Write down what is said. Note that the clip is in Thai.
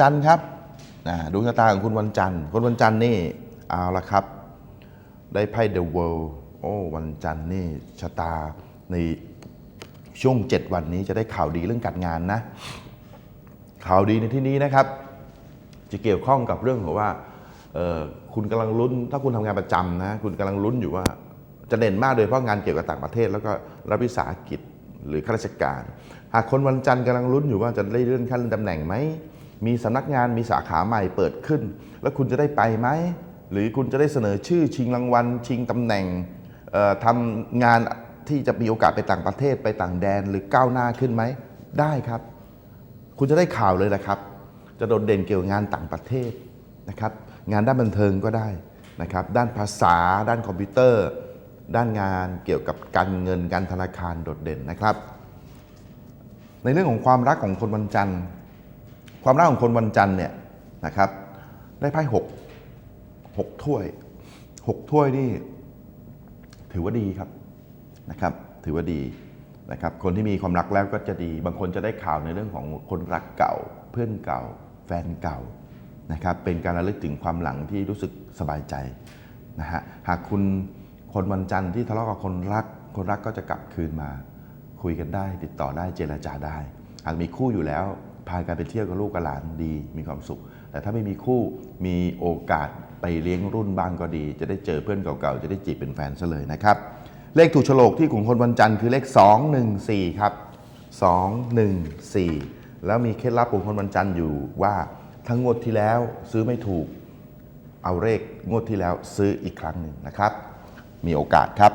จันทร์ครับดวงชะตาของคุณวันจันทร์คนวันจันทร์นี่เอาละครับ ได้ไพ่ The World โอ้วันจันทร์นี่ชะตาในช่วง 7 วันนี้จะได้ข่าวดีเรื่องการงานนะ ข่าวดีในที่นี้นะครับ จะเกี่ยวข้องกับเรื่องของว่าคุณกำลังลุ้น ถ้าคุณทำงานประจำนะ คุณกำลังลุ้นอยู่ว่าจะเด่นมากโดยเฉพาะงานเกี่ยวกับต่างประเทศ แล้วก็รัฐวิสาหกิจหรือข้าราชการ หากคนวันจันทร์กำลังลุ้นอยู่ว่าจะได้เลื่อนขั้นเลื่อนตำแหน่งไหม มีสำนักงานมีสาขาใหม่เปิดขึ้น แล้วคุณจะได้ไปไหม หรือคุณจะได้เสนอชื่อชิงรางวัล ชิงตำแหน่งทำงานที่จะมีโอกาสไปต่างประเทศไปต่างแดนหรือก้าวหน้าขึ้นไหม ได้ครับ คุณจะได้ข่าวเลยนะครับ จะโดดเด่นเกี่ยวกับงานต่างประเทศนะครับ งานด้านบันเทิงก็ได้นะครับ ด้านภาษา ด้านคอมพิวเตอร์ ด้านงานเกี่ยวกับการเงินการธนาคารโดดเด่นนะครับ ในเรื่องของความรักของคนวันจันทร์ ความรักของคนวันจันทร์เนี่ยนะครับ ได้ไพ่หกหกถ้วยหกถ้วยนี่ถือว่าดีครับนะครับ ถือว่าดีนะครับ คนที่มีความรักแล้วก็จะดี บางคนจะได้ข่าวในเรื่องของคนรักเก่า เพื่อนเก่า แฟนเก่านะครับ เป็นการระลึกถึงความหลังที่รู้สึกสบายใจนะฮะหากคุณคนวันจันทร์ที่ทะเลาะกับคนรัก คนรักก็จะกลับคืนมา คุยกันได้ติดต่อได้เจรจาได้ หากมีคู่อยู่แล้ว พากันไปเที่ยวกับลูกกับหลานดีมีความสุข แต่ถ้าไม่มีคู่มีโอกาสไปเลี้ยงรุ่นบ้างก็ดี จะได้เจอเพื่อนเก่าๆ จะได้จีบเป็นแฟนซะเลยนะครับ เลขถูกโฉลกที่ของคนวันจันทร์คือเลข 214 ครับ 214 แล้วมีเคล็ดลับของคนวันจันทร์อยู่ว่าทั้งงวดที่แล้วซื้อไม่ถูกเอาเลขงวดที่แล้วซื้ออีกครั้งหนึ่งนะครับ มีโอกาสครับ